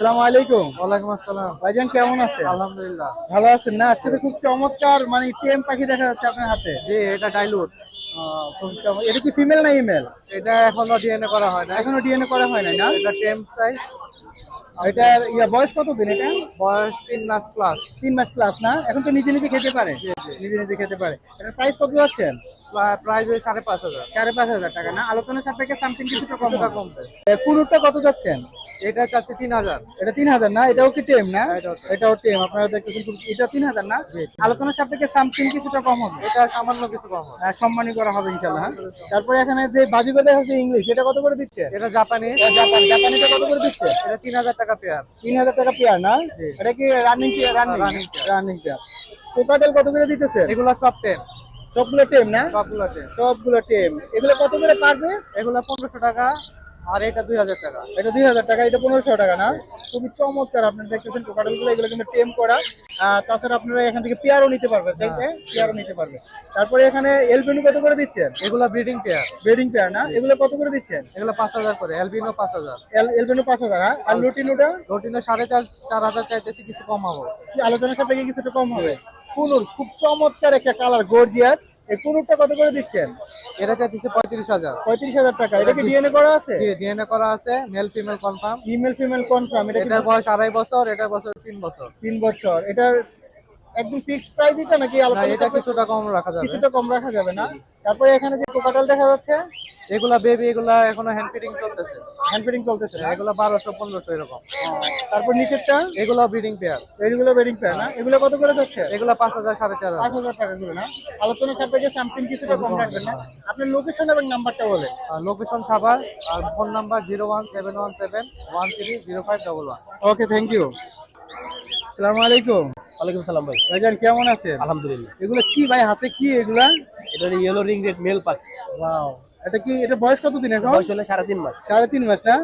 আসসালামু আলাইকুম। ওয়ালাইকুম আসসালাম। ভাইজান কেমন আছেন? আলহামদুলিল্লাহ। ভালো আছেন না? আজকে খুব চমৎকার মানে টেম পাখি দেখা যাচ্ছে আপনার হাতে। জি এটা ডাইলুট। খুব চমৎকার। এটা কি ফিমেল না ইমেল? এটা এখনও ডিএনএ করা হয় না এখনও ডিএনএ করা হয় না? এটা টেম সাইজ। এটার ইয়া বয়স কত দিন এটা? বয়স তিন মাস প্লাস তিন মাস প্লাস না? এখন তো নিজে নিজে খেতে পারে। নিজে নিজে খেতে পারে। এটার প্রাইস কত যাচ্ছেন? প্রাইস সাড়ে পাঁচ হাজার। সাড়ে পাঁচ হাজার টাকা। না আলোচনা সাপেক্ষে সামথিং কিছুটা কম। কমবে কত যাচ্ছেন? এটা চাচ্ছে তিন হাজার। এটা তিন হাজার না? এটাও কি টেম না? এটাও। টেম। আপনারা দেখতেছেন এটা তিন হাজার না? আলোচনা সাপেক্ষে সামথিং কিছুটা কম হবে। এটা সামান্য কিছু কম হবে। হ্যাঁ, সম্মানী করা হবে ইনশাল্লাহ হ্যাঁ। তারপরে এখানে যে দেখা যাচ্ছে ইংলিশ এটা কত করে দিচ্ছে? এটা জাপানি জাপান জাপানিটা কত করে দিচ্ছে? এটা তিন হাজার টাকা পেয়ার। তিন হাজার টাকা পেয়ার না? এটা কি running running running pair cockatiel কত করে দিতেছে? এগুলো সব টেম। সবগুলো টেম না? সবগুলো টেম। সবগুলো টেম। এগুলো কত করে পারবে এগুলো পনেরোশো টাকা আর এটা দুই হাজার টাকা। এটা দুই হাজার টাকা এটা পনেরোশো টাকা না? খুবই চমৎকার আপনারা দেখতেছেন কোকাটেলগুলো এগুলো কিন্তু টেম করা। তাছাড়া আপনারা এখান থেকে পেয়ারও নিতে পারবেন দেখবেন পেয়ারও নিতে পারবেন। তারপরে এখানে এলবিনু কত করে দিচ্ছেন? এগুলো ব্রিডিং পেয়ার। ব্রিডিং পেয়ার না? এগুলো কত করে দিচ্ছেন? এগুলো পাঁচ হাজার করে এলবিনো পাঁচ হাজার। এলবিনু পাঁচ হাজার হ্যাঁ? আর লুটিনুটা? রোটিনো সাড়ে চার চার হাজার চাইতেছি কিছু কম হবে। আলোচনা সাপেক্ষে কিছুটা কম হবে। কুনুর খুব চমৎকার একটা কালার গর্জিয়াস এই কুনুরটা কত করে দিচ্ছেন? এটা চাইতেছি পঁয়ত্রিশ হাজার। পঁয়ত্রিশ হাজার টাকা। এটা কি ডিএনএ করা আছে? জি ডিএনএ করা আছে male female confirm male female confirm এটা এটার বয়স আড়াই বছর এটার বছর তিন বছর। তিন বছর। এটার একদম ফিক্সড প্রাইস এটা নাকি না এটা কিছুটা কম রাখা যাবে। কিছুটা কম রাখা যাবে না। তারপরে এখানে যে কোকাটাল দেখা যাচ্ছে এগুলা বেবি এগুলা এখনও হ্যান্ড ফিডিং চলতেছে। হ্যান্ড ফিডিং চলতেছে না? এগুলা বারোশো পনেরোশো এরকম। তারপর নিচেরটা এগুলো ব্রিডিং পেয়ার এইগুলো বেডিং পেয়ার না? এগুলো কত করে যাচ্ছে? এগুলা পাঁচ হাজার সাড়ে চার পাঁচ হাজার হাজার টাকা করে না? আলোচনা সাপেক্ষে সামথিং কিছুটা কম রাখবেন না? আপনার লোকেশন এবং নাম্বারটা বলে location Savar R phone number zero one seven one seven one three zero five double one okay thank you আসসালামু আলাইকুম। ওয়ালাইকুম সালাম ভাই। ভাইজান কেমন আছেন? আলহামদুলিল্লাহ। এগুলো কি ভাই হাতে কি এগুলা? এটা ইয়েলো রিং রেড মেল পাখি। ওয়াও এটা কি এটা বয়স কত দিন এখন? বয়স হলে সাড়ে তিন মাস। সাড়ে তিন মাস না?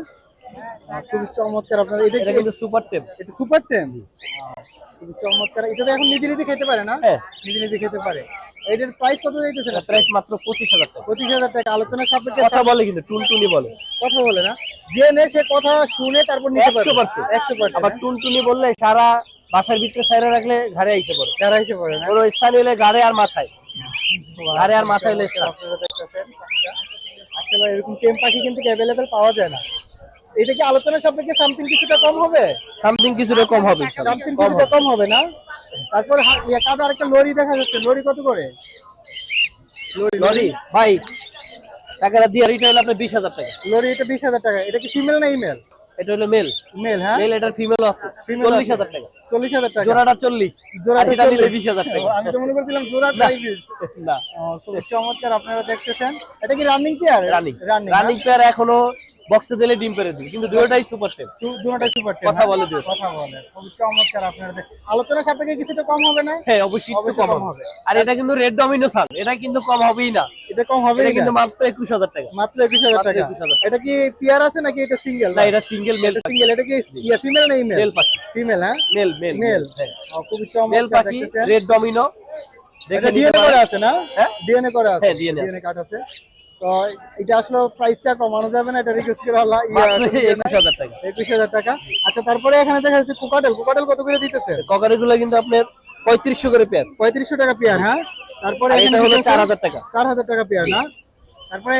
খুবই চমৎকার আপনার এটা এটা কিন্তু সুপার টেপ এটা সুপার টেম? খুবই চমৎকার। এটা তো এখন নিজে নিজে খেতে পারে না? হ্যাঁ। নিজে নিজে খেতে পারে। এটার প্রাইস কত যাইতেছে প্রাইস মাত্র পঁচিশ হাজার টাকা। পঁচিশ হাজার টাকা। আলোচনা সাপেক্ষে কথা বলে কিন্তু টুনটুনি বলে। কথা বলে না। জেনে সে কথা শুনে তারপর নিতে পারবে। একশো পার্সেন্ট। একশো পার্সেন্ট আবার টুনটুনি বললে সারা বাসার ভিতরে সাইরে রাখলে ঘাড়ে আইসে পড়ে। যারা এসে পড়ে স্থান হলে ঘাড়ে আর মাথায়। ঘাড়ে আর মাথায় হলে আপনারা এরকম টেম পাখি কিন্তু অ্যাভেলেবেল পাওয়া যায় না। এটা কি আলোচনা সাপেক্ষে সামথিং কিছুটা কম হবে? সামথিং কিছুটা কম হবে। সামথিং কিছুটা কম হবে। না? তারপর কাদা আরেকটা লরি দেখা যাচ্ছে। লরি কত করে? লরি? ভাই টাকাটা দিয়ে এটা আপনি আপনার বিশ হাজার টাকা। লরি এটা বিশ হাজার টাকা। এটা কি ফিমেল না ইমেল? এটা হলো মেল মেল হ্যাঁ? মেল এটার ফিমেল আছে। Female চল্লিশ আছে। হাজার টাকা। চল্লিশ হাজার টাকা। জোড়াটা চল্লিশ। জোড়াটা আর এটা নিলে 40 বিশ হাজার টাকা। আমি তো মনে করছিলাম জোড়া না। খুব চমৎকার আপনারা দেখতেছেন। এটা কি running pair running running pair এখনও বক্সে দিলে ডিম পেরে দিবে। কিন্তু দুটোটাই সুপার টেপ দুটোটা সুপার কথা বলে দিও। কথা বলে। খুব চমৎকার আপনারা দেখ- আলোচনা সাপেক্ষে কিছুটা কম হবে না? হ্যাঁ অবশ্যই কম হবে। আর এটা কিন্তু রেড ডমিনো সাল। এটা কিন্তু কম হবেই না। এটা কম হবে এটা কিন্তু মাত্র একুশ হাজার টাকা। মাত্র একুশ হাজার মাত্র টাকা। এটা কি পেয়ার আছে নাকি এটা সিঙ্গেল? না এটা সিঙ্গেল মেল সিঙ্গেল এটা কি ইয়া ফিমেল না ইমেল মেল পাখি। ফিমেল হ্যাঁ? মেল মেল মেল খুবই মেল পাখি রেড ডমিনো দেখে ডিএনএ। করা আছে না? হ্যাঁ? ডিএনএ করা আছে। হ্যাঁ, ডিএনএ আছে। তো এটা আসলে প্রাইসটা কমানো যাবে না এটা রিকোয়েস্ট করে একুশ হাজার টাকা। একুশ হাজার টাকা। আচ্ছা তারপরে এখানে দেখা যাচ্ছে কোকাটেল। কোকাটেল কত করে দিতেছে ককারি গুলো কিন্তু আপনার পঁয়ত্রিশশো করে পেয়ার। পঁয়ত্রিশশো টাকা পেয়ার হ্যাঁ? তারপরে এটা হলো চার হাজার টাকা। চার হাজার টাকা পেয়ার না? তারপরে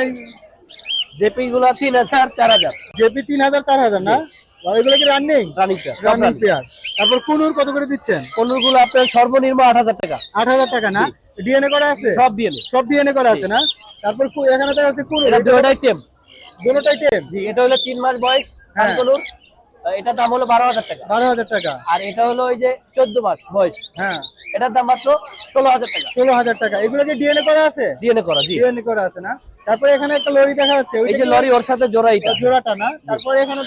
জেপি গুলো তিন হাজার চার হাজার। জেপি তিন হাজার চার হাজার না? আর এগুলো কি running? Running pair running pair. তারপর কুনুর কত করে দিচ্ছেন? পনেরো গুলো আপনার সর্বনিম্ন আট হাজার টাকা। আট হাজার টাকা না? ডিএনএ করা আছে? সব নেই সব ডিএনএ করা আছে না? তারপর এখানে দেখা যাচ্ছে কুনুর এটা টেম। জি এটা হলো তিন মাস বয়স হ্যাঁ। কানকনুর। এটা দাম হলো বারো হাজার টাকা। বারো হাজার টাকা। আর এটা হলো ওই যে চোদ্দ মাস বয়স। হ্যাঁ। এটার দাম মাত্র ষোলো হাজার টাকা। ষোলো হাজার টাকা। এগুলো কি ডিএনএ করা আছে? ডিএনএ করা ডিএনএ করা আছে না? তারপরে এখানে একটা লরি দেখা যাচ্ছে। এই যে লরি ওর সাথে জোড়া এটা জোড়াটা না? তারপরে এখানে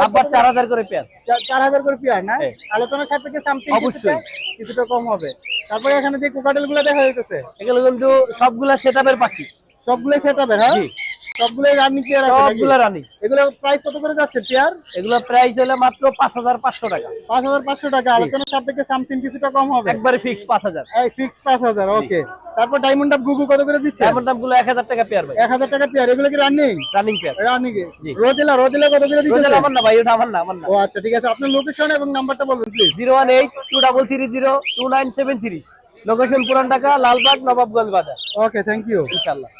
লাভবাট চার হাজার করে পেয়ার চার হাজার করে পেয়ার না? আলোচনার সাথে সাপেক্ষে সামথিং অবশ্যই। কিছুটা কম হবে। তারপরে এখানে যে কোকাটেলগুলো দেখা যাইতেছে। এগুলো কিন্তু সবগুলা সেট আপের পাখি। সবগুলো সেট হবে হ্যাঁ? সবগুলো রানিং পেয়ার আছে নাকি? সবগুলো রানি। এগুলো প্রাইস কত করে যাচ্ছে পেয়ার? এগুলো প্রাইস হলে মাত্র পাঁচ হাজার পাঁচশো টাকা। পাঁচ হাজার পাঁচশো টাকা। আলোচনা সাপেক্ষে সামথিং কিছুটা কম হবে? একবারে ফিক্স পাঁচ হাজার। এই ফিক্স পাঁচ হাজার ওকে তারপর ডায়মন্ড আপ গুগু কত করে দিচ্ছে? গুলো টাকা পেয়ার ভাই। টাকা পেয়ার। এগুলো কি রানিং রানিং পেয়ার রানিং জি। কত করে দিচ্ছে আমার না ভাই ওটা আমার না আমার না। ও আচ্ছা ঠিক আছে। আপনার লোকেশন এবং নাম্বারটা বলবেন প্লিজ লোকেশন পুরান ঢাকা লালবাগ নবাবগঞ্জ বাজার। ওকে থ্যাংক ইউ ইনশাল্লাহ